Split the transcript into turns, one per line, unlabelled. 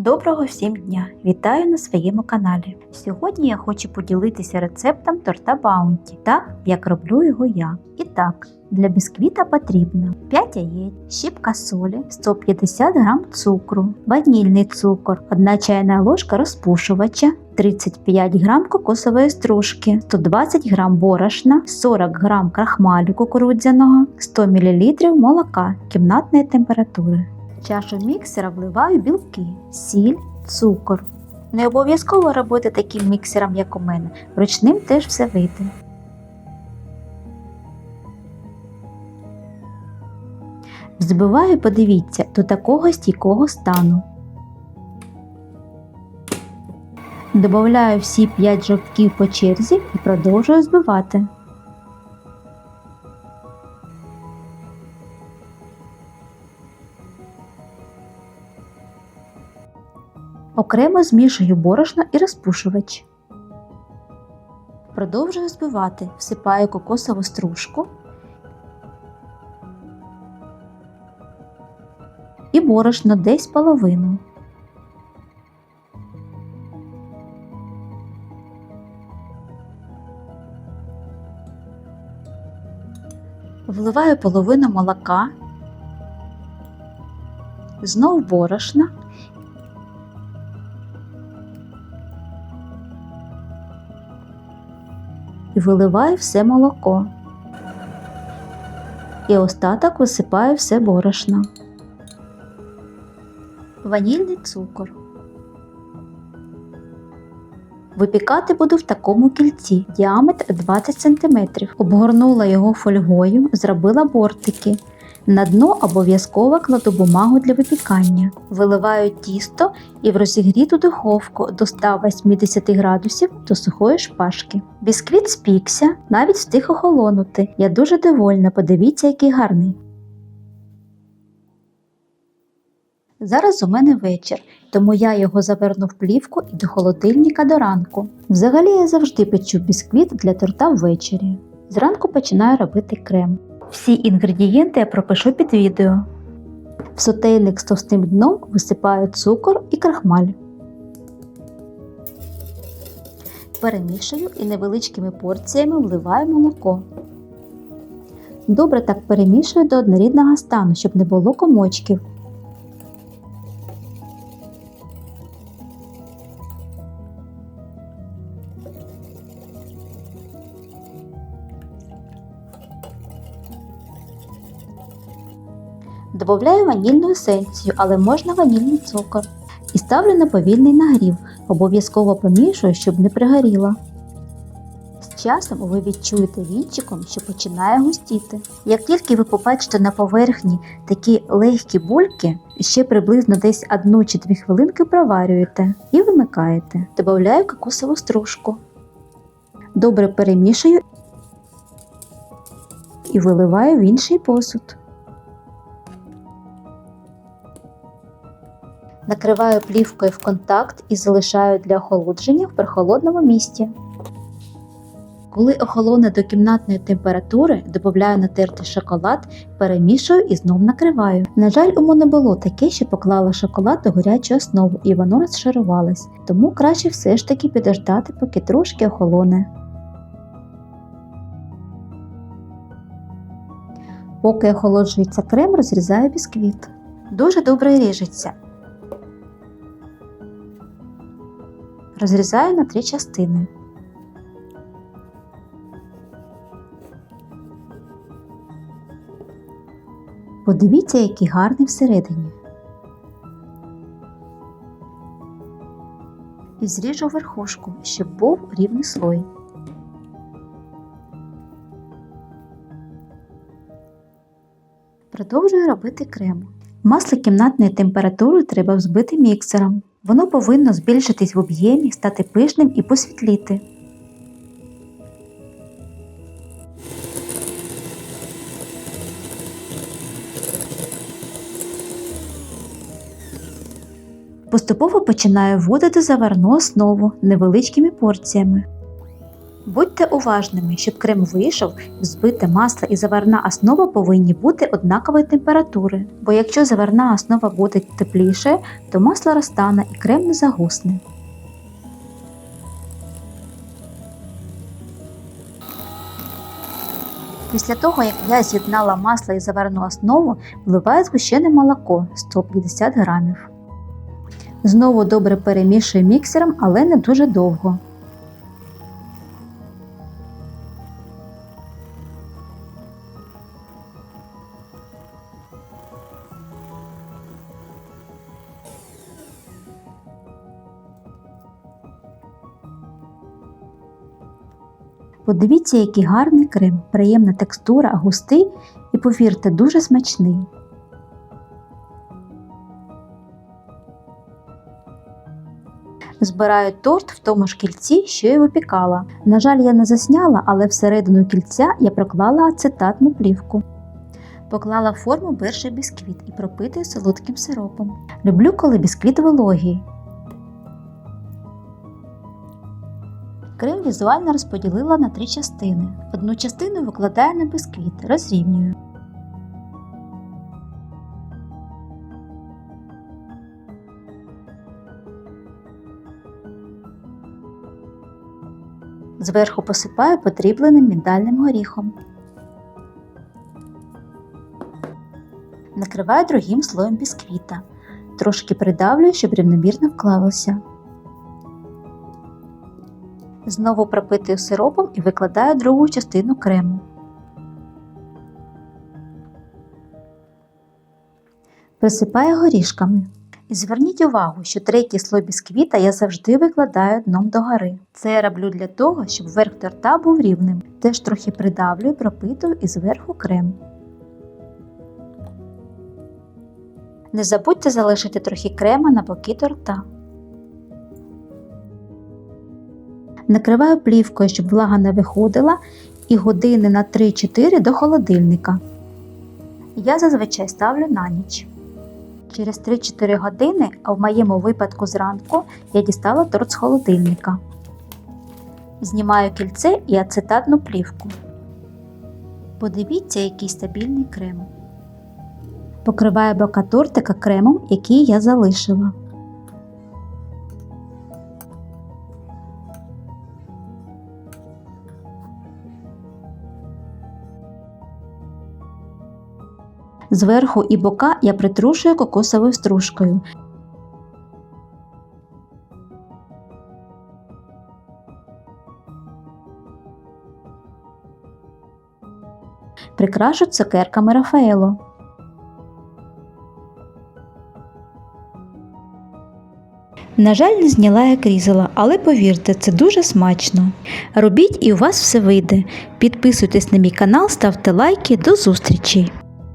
Доброго всім дня! Вітаю на своєму каналі. Сьогодні я хочу поділитися рецептом торта Баунті, так як роблю його я. І так, для бісквіта потрібно 5 яєць, щіпка солі, 150 г цукру, ванільний цукор, 1 чайна ложка розпушувача, 35 г кокосової стружки, 120 г борошна, 40 г крахмалю кукурудзяного, 100 мл молока кімнатної температури. В чашу міксера вливаю білки, сіль, цукор. Не обов'язково робити таким міксером, як у мене, ручним теж все вийде. Взбиваю, подивіться, до такого стійкого стану. Добавляю всі 5 жовтків по черзі і продовжую збивати. Окремо змішую борошно і розпушувач. Продовжую збивати, всипаю кокосову стружку і борошно десь половину. Вливаю половину молока, знов борошна і виливаю все молоко. І остаток висипаю все борошно. Ванільний цукор. Випікати буду в такому кільці, діаметр 20 см. Обгорнула його фольгою, зробила бортики. На дно обов'язково кладу бумагу для випікання. Виливаю тісто і в розігріту духовку до 180 градусів до сухої шпажки. Бісквіт спікся, навіть встиг охолонути. Я дуже довольна, подивіться, який гарний. Зараз у мене вечір, тому я його заверну в плівку і до холодильника до ранку. Взагалі я завжди печу бісквіт для торта ввечері. Зранку починаю робити крем. Всі інгредієнти я пропишу під відео. В сотейник з товстим дном висипаю цукор і крахмаль. Перемішую і невеличкими порціями вливаю молоко. Добре так перемішую до однорідного стану, щоб не було комочків. Добавляю ванільну есенцію, але можна ванільний цукор. І ставлю на повільний нагрів, обов'язково помішую, щоб не пригоріло. З часом ви відчуєте вінчиком, що починає густіти. Як тільки ви побачите на поверхні такі легкі бульки, ще приблизно десь 1 чи 2 хвилинки проварюєте і вимикаєте. Добавляю кокосову стружку. Добре перемішую і виливаю в інший посуд. Накриваю плівкою в контакт і залишаю для охолодження в прохолодному місці. Коли охолоне до кімнатної температури, додаю натертий шоколад, перемішую і знов накриваю. На жаль, у мене було таке, що поклала шоколад до гарячу основу і воно розшарувалось, тому краще все ж таки підождати, поки трошки охолоне. Поки охолоджується крем, розрізаю бісквіт. Дуже добре ріжеться. Розрізаю на три частини. Подивіться, який гарний всередині. І зріжу верхушку, щоб був рівний слой. Продовжую робити крем. Масло кімнатної температури треба взбити міксером. Воно повинно збільшитись в об'ємі, стати пишним і посвітліти. Поступово починаю вводити заварну основу невеличкими порціями. Будьте уважними, щоб крем вийшов, збите масло і заварна основа повинні бути однакової температури, бо якщо заварна основа буде тепліше, то масло розтане і крем не загусне. Після того, як я з'єднала масло і заварну основу, вливаю згущене молоко 150 грамів. Знову добре перемішую міксером, але не дуже довго. Подивіться, який гарний крем, приємна текстура, густий і, повірте, дуже смачний. Збираю торт в тому ж кільці, що й випікала. На жаль, я не засняла, але всередину кільця я проклала ацетатну плівку. Поклала форму перший бісквіт і пропитую солодким сиропом. Люблю, коли бісквіт вологий. Крем візуально розподілила на три частини. Одну частину викладаю на бісквіт, розрівнюю. Зверху посипаю подрібленим міндальним горіхом. Накриваю другим слоєм бісквіта. Трошки придавлюю, щоб рівномірно вклалося. Знову пропитую сиропом і викладаю другу частину крему. Присипаю горішками. І зверніть увагу, що третій слой бісквіта я завжди викладаю дном догори. Це я роблю для того, щоб верх торта був рівним. Теж трохи придавлюю, пропитую і зверху крем. Не забудьте залишити трохи крема на боки торта. Накриваю плівкою, щоб влага не виходила, і години на 3-4 до холодильника. Я зазвичай ставлю на ніч. Через 3-4 години, а в моєму випадку зранку, я дістала торт з холодильника. Знімаю кільце і ацетатну плівку. Подивіться, який стабільний крем. Покриваю бока тортика кремом, який я залишила. Зверху і бока я притрушую кокосовою стружкою. Прикрашу цукерками Рафаело. На жаль, не зняла я крізела, але повірте, це дуже смачно. Робіть і у вас все вийде. Підписуйтесь на мій канал, ставте лайки. До зустрічі!